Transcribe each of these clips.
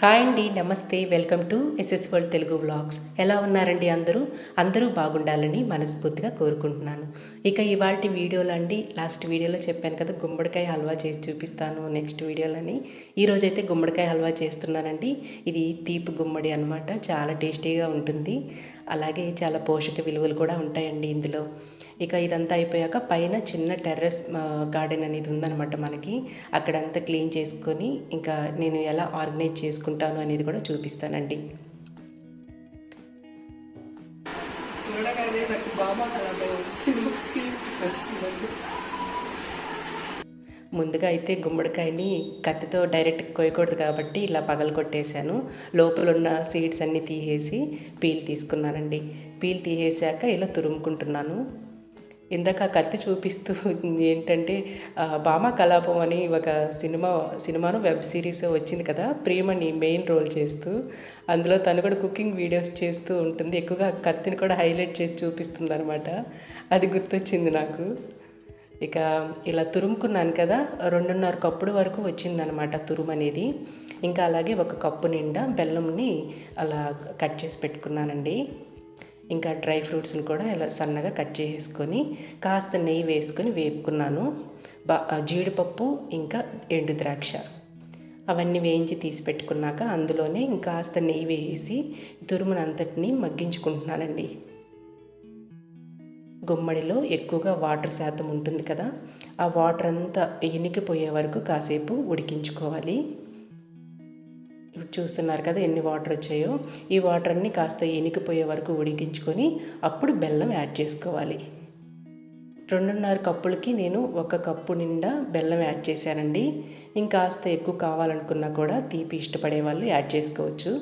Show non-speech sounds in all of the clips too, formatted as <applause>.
Hi అండి namaste welcome to SS world Telugu vlogs. ఎలా ఉన్నారండి అందరూ? అందరూ బాగుండాలని మనస్ఫూర్తిగా కోరుకుంటున్నాను. ఇక ఇవాళ వీడియోలు అండి లాస్ట్ వీడియోలో చెప్పాను కదా గుమ్మడికాయ హల్వా చేసి చూపిస్తాను నెక్స్ట్ వీడియోలని. ఈరోజైతే గుమ్మడికాయ హల్వా చేస్తున్నానండి. ఇది తీపి గుమ్మడి అనమాట చాలా టేస్టీగా ఉంటుంది. అలాగే చాలా పోషక విలువలు కూడా ఉంటాయండి ఇందులో. ఇక ఇదంతా అయిపోయాక పైన చిన్న టెర్రస్ గార్డెన్ అనేది ఉందన్నమాట మనకి. అక్కడంతా క్లీన్ చేసుకొని ఇంకా నేను ఎలా ఆర్గనైజ్ చేసుకుంటాను అనేది కూడా చూపిస్తానండి. చూడగానే నాకు బాబా ముందుగా అయితే గుమ్మడికాయని కత్తితో డైరెక్ట్ కోయకూడదు కాబట్టి ఇలా పగలు కొట్టేశాను. లోపల ఉన్న సీడ్స్ అన్నీ తీసేసి పీల్ తీసుకున్నానండి. పీల్ తీసేసాక ఇలా తురుముకుంటున్నాను. ఇందాక కత్తి చూపిస్తూ ఏంటంటే బామా కలాపం అని ఒక సినిమా సినిమాను వెబ్ సిరీస్ వచ్చింది కదా ప్రేమని మెయిన్ రోల్ చేస్తూ. అందులో తను కూడా కుకింగ్ వీడియోస్ చేస్తూ ఉంటుంది. ఎక్కువగా కత్తిని కూడా హైలైట్ చేసి చూపిస్తుంది అనమాట అది గుర్తొచ్చింది నాకు. ఇక ఇలా తురుముకున్నాను కదా రెండున్నర కప్పుడు వరకు వచ్చిందనమాట తురుము అనేది. ఇంకా అలాగే ఒక కప్పు నిండా బెల్లంని అలా కట్ చేసి పెట్టుకున్నానండి. ఇంకా డ్రై ఫ్రూట్స్ని కూడా ఇలా సన్నగా కట్ చేసుకొని కాస్త నెయ్యి వేసుకొని వేపుకున్నాను. బా జీడిపప్పు ఇంకా ఎండు ద్రాక్ష. అవన్నీ వేయించి తీసి పెట్టుకున్నాక అందులోనే ఇంకాస్త నెయ్యి వేసి తురుమునంతటిని మగ్గించుకుంటున్నానండి. గుమ్మడిలో ఎక్కువగా వాటర్ శాతం ఉంటుంది కదా ఆ వాటర్ అంతా ఇనికిపోయే వరకు కాసేపు ఉడికించుకోవాలి. ఇప్పుడు చూస్తున్నారు కదా ఎన్ని వాటర్ వచ్చాయో ఈ వాటర్ కాస్త ఎనికిపోయే వరకు ఉడికించుకొని అప్పుడు బెల్లం యాడ్ చేసుకోవాలి. రెండున్నర కప్పులకి నేను ఒక కప్పు నిండా బెల్లం యాడ్ చేశానండి. ఇంకాస్త ఎక్కువ కావాలనుకున్నా కూడా తీపి ఇష్టపడే వాళ్ళు యాడ్ చేసుకోవచ్చు.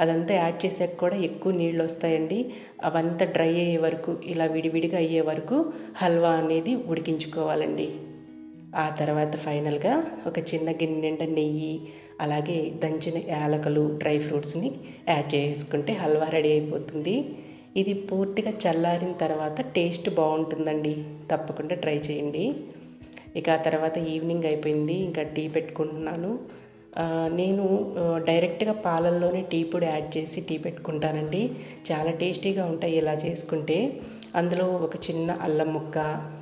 అదంతా యాడ్ చేసాక కూడా ఎక్కువ నీళ్ళు వస్తాయండి. అవంతా డ్రై అయ్యే వరకు ఇలా విడివిడిగా అయ్యే వరకు హల్వా అనేది ఉడికించుకోవాలండి. ఆ తర్వాత ఫైనల్గా ఒక చిన్న గిన్నె నిండా నెయ్యి అలాగే దంచిన యాలకలు డ్రై ఫ్రూట్స్ని యాడ్ చేసుకుంటే హల్వా రెడీ అయిపోతుంది. ఇది పూర్తిగా చల్లారిన తర్వాత టేస్ట్ బాగుంటుందండి. తప్పకుండా ట్రై చేయండి. ఇక ఆ తర్వాత ఈవినింగ్ అయిపోయింది. ఇంకా టీ పెట్టుకుంటున్నాను. నేను డైరెక్ట్గా పాలల్లోనే టీ పొడి యాడ్ చేసి టీ పెట్టుకుంటానండి. చాలా టేస్టీగా ఉంటాయి ఇలా చేసుకుంటే. అందులో ఒక చిన్న అల్లం ముక్క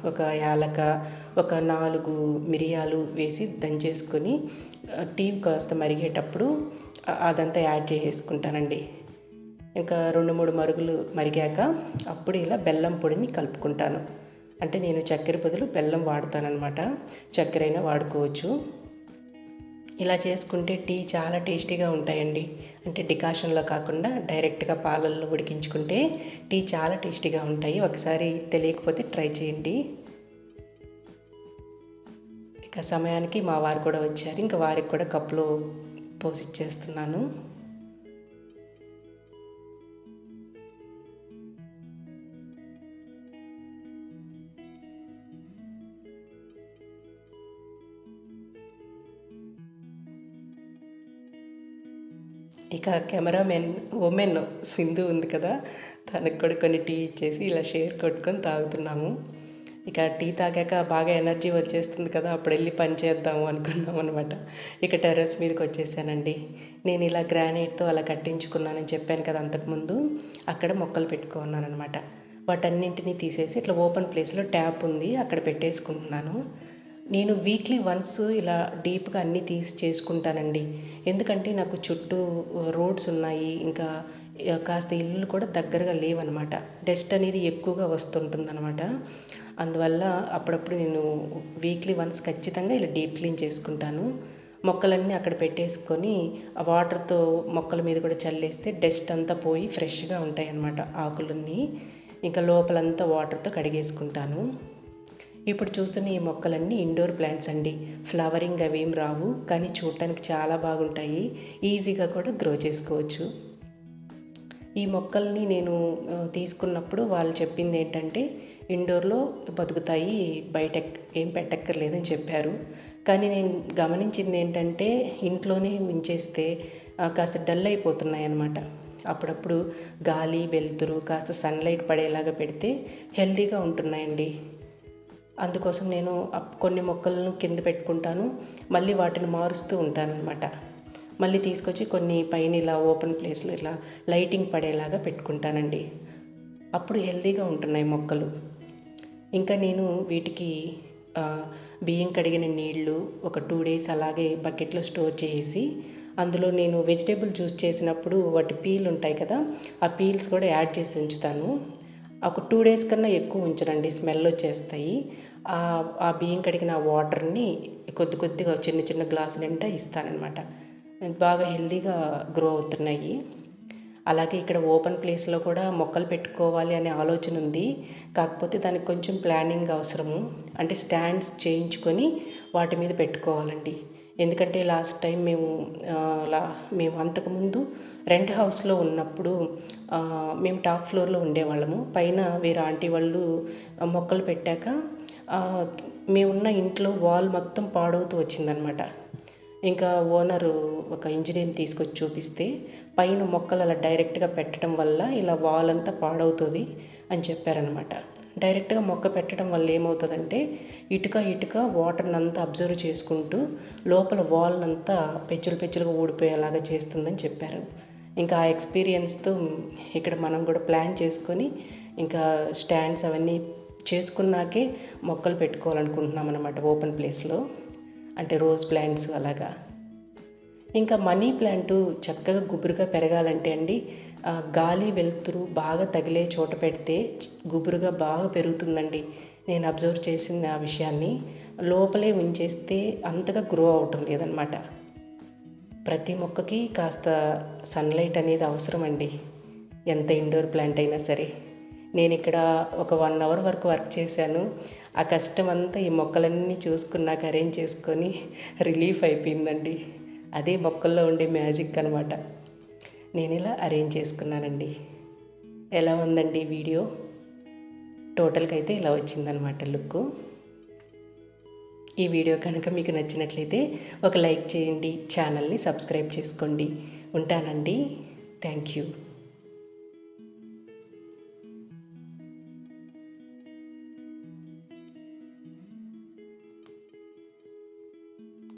ఒక యాలక ఒక నాలుగు మిరియాలు వేసి దంచేసుకొని టీ కాస్త మరిగేటప్పుడు అదంతా యాడ్ చేసేసుకుంటానండి. ఇంకా రెండు మూడు మరుగులు మరిగాక అప్పుడు ఇలా బెల్లం పొడిని కలుపుకుంటాను. అంటే నేను చక్కెర బదులు బెల్లం వాడతానమాట చక్కెర అయినా వాడుకోవచ్చు. ఇలా చేసుకుంటే టీ చాలా టేస్టీగా ఉంటాయండి. అంటే డికాషన్లో కాకుండా డైరెక్ట్గా పాలల్లో ఉడికించుకుంటే టీ చాలా టేస్టీగా ఉంటాయి. ఒకసారి తెలియకపోతే ట్రై చేయండి. ఇక సమయానికి మా వారు కూడా వచ్చారు. ఇంకా వారికి కూడా కప్పులో పోసి ఇచ్చేస్తున్నాను. ఇక కెమెరామెన్ ఉమెన్ సింధు ఉంది కదా తనకు కూడా కొన్ని టీ ఇచ్చేసి ఇలా షేర్ కొట్టుకొని తాగుతున్నాము. ఇక టీ తాగాక బాగా ఎనర్జీ వచ్చేస్తుంది కదా అప్పుడు వెళ్ళి పని చేద్దాము అనుకున్నాం అనమాట ఇక టెర్రస్ మీదకి వచ్చేసానండి. నేను ఇలా గ్రానైట్తో అలా కట్టించుకున్నానని చెప్పాను కదా అంతకుముందు అక్కడ మొక్కలు పెట్టుకున్నాను అనమాట వాటన్నింటినీ తీసేసి ఇట్లా ఓపెన్ ప్లేస్లో ట్యాప్ ఉంది అక్కడ పెట్టేసుకుంటున్నాను. నేను వీక్లీ వన్స్ ఇలా డీప్గా అన్నీ తీసి చేసుకుంటానండి. ఎందుకంటే నాకు చుట్టూ రోడ్స్ ఉన్నాయి. ఇంకా కాస్త ఇల్లు కూడా దగ్గరగా లేవన్నమాట డస్ట్ అనేది ఎక్కువగా వస్తుంటుందన్నమాట అందువల్ల అప్పుడప్పుడు నేను వీక్లీ వన్స్ ఖచ్చితంగా ఇలా డీప్ క్లీన్ చేసుకుంటాను. మొక్కలన్నీ అక్కడ పెట్టేసుకొని ఆ వాటర్తో మొక్కల మీద కూడా చల్లేస్తే డస్ట్ అంతా పోయి ఫ్రెష్గా ఉంటాయి అన్నమాట ఆకులన్నీ. ఇంకా లోపలంతా వాటర్తో కడిగేసుకుంటాను. ఇప్పుడు చూస్తున్న ఈ మొక్కలన్నీ ఇండోర్ ప్లాంట్స్ అండి. ఫ్లవరింగ్ అవేం రావు కానీ చూడటానికి చాలా బాగుంటాయి. ఈజీగా కూడా గ్రో చేసుకోవచ్చు. ఈ మొక్కల్ని నేను తీసుకున్నప్పుడు వాళ్ళు చెప్పింది ఏంటంటే ఇండోర్లో బతుకుతాయి బయట ఏం పెట్టక్కర్లేదని చెప్పారు. కానీ నేను గమనించింది ఏంటంటే ఇంట్లోనే ఉంచేస్తే కాస్త డల్ అయిపోతున్నాయి అన్నమాట. అప్పుడప్పుడు గాలి వెలుతురు కాస్త సన్లైట్ పడేలాగా పెడితే హెల్తీగా ఉంటున్నాయండి. అందుకోసం నేను అప్- కొన్ని మొక్కలను కింద పెట్టుకుంటాను. మళ్ళీ వాటిని మారుస్తూ ఉంటానన్నమాట. మళ్ళీ తీసుకొచ్చి కొన్ని పైన ఇలా ఓపెన్ ప్లేస్లో ఇలా లైటింగ్ పడేలాగా పెట్టుకుంటానండి. అప్పుడు హెల్తీగా ఉంటున్నాయి మొక్కలు. ఇంకా నేను వీటికి బియ్యం కడిగిన నీళ్ళు ఒక టూ డేస్ అలాగే బకెట్లో స్టోర్ చేసి అందులో నేను వెజిటేబుల్ జ్యూస్ చేసినప్పుడు వాటి పీల్ ఉంటాయి కదా ఆ పీల్స్ కూడా యాడ్ చేసి ఉంచుతాను. ఒక టూ డేస్ కన్నా ఎక్కువ ఉంచరండి స్మెల్ వచ్చేస్తాయి. ఆ- ఆ బియ్యం కడిగిన వాటర్ని కొద్ది కొద్దిగా చిన్న చిన్న గ్లాసు నిండా ఇస్తానమాట బాగా హెల్తీగా గ్రో అవుతున్నాయి. అలాగే ఇక్కడ ఓపెన్ ప్లేస్లో కూడా మొక్కలు పెట్టుకోవాలి అనే ఆలోచన ఉంది. కాకపోతే దానికి కొంచెం ప్లానింగ్ అవసరము. అంటే స్టాండ్స్ చేయించుకొని వాటి మీద పెట్టుకోవాలండి. ఎందుకంటే లాస్ట్ టైం మేము లా మేము అంతకుముందు రెంట్ హౌస్లో ఉన్నప్పుడు మేము టాప్ ఫ్లోర్లో ఉండేవాళ్ళము. పైన వేరే ఆంటీ వాళ్ళు మొక్కలు పెట్టాక మేమున్న ఇంట్లో వాల్ మొత్తం పాడవుతూ వచ్చిందనమాట. ఇంకా ఓనరు ఒక ఇంజనీర్ని తీసుకొచ్చి చూపిస్తే పైన మొక్కలు అలా డైరెక్ట్గా పెట్టడం వల్ల ఇలా వాల్ అంతా పాడవుతుంది అని చెప్పారనమాట. డైరెక్ట్గా మొక్క పెట్టడం వల్ల ఏమవుతుందంటే ఇటుక ఇటుక వాటర్ని అంతా అబ్జర్వ్ చేసుకుంటూ లోపల వాల్ అంతా పెచ్చులు పెచ్చులుగా ఊడిపోయేలాగా చేస్తుందని చెప్పారు. ఇంకా ఆ ఎక్స్పీరియన్స్తో ఇక్కడ మనం కూడా ప్లాన్ చేసుకొని ఇంకా స్టాండ్స్ అవన్నీ చేసుకున్నాకే మొక్కలు పెట్టుకోవాలనుకుంటున్నాం అనమాట ఓపెన్ ప్లేస్లో. అంటే రోజ్ ప్లాంట్స్ అలాగా. ఇంకా మనీ ప్లాంట్ చక్కగా గుబురుగా పెరగాలంటే అండి గాలి వెలుతురు బాగా తగిలే చోట పెడితే గుబురుగా బాగా పెరుగుతుందండి. నేను అబ్జర్వ్ చేసింది ఆ విషయాన్ని. లోపలే ఉంచేస్తే అంతగా గ్రో అవటం లేదనమాట. ప్రతి మొక్కకి కాస్త సన్లైట్ అనేది అవసరం అండి ఎంత ఇండోర్ ప్లాంట్ అయినా సరే. నేను ఇక్కడ ఒక వన్ అవర్ వరకు వర్క్ చేశాను. ఆ కష్టం అంతా ఈ మొక్కలన్నీ చూసుకున్నాక అరేంజ్ చేసుకొని <laughs> రిలీఫ్ అయిపోయిందండి. అదే మొక్కల్లో ఉండే మ్యాజిక్ అనమాట నేను ఇలా అరేంజ్ చేసుకున్నానండి. ఎలా ఉందండి వీడియో? టోటల్గా అయితే ఇలా వచ్చిందనమాట లుక్ ఈ వీడియో కనుక మీకు నచ్చినట్లయితే ఒక లైక్ చేయండి ఛానల్ని సబ్స్క్రైబ్ చేసుకోండి. ఉంటానండి. Thank you.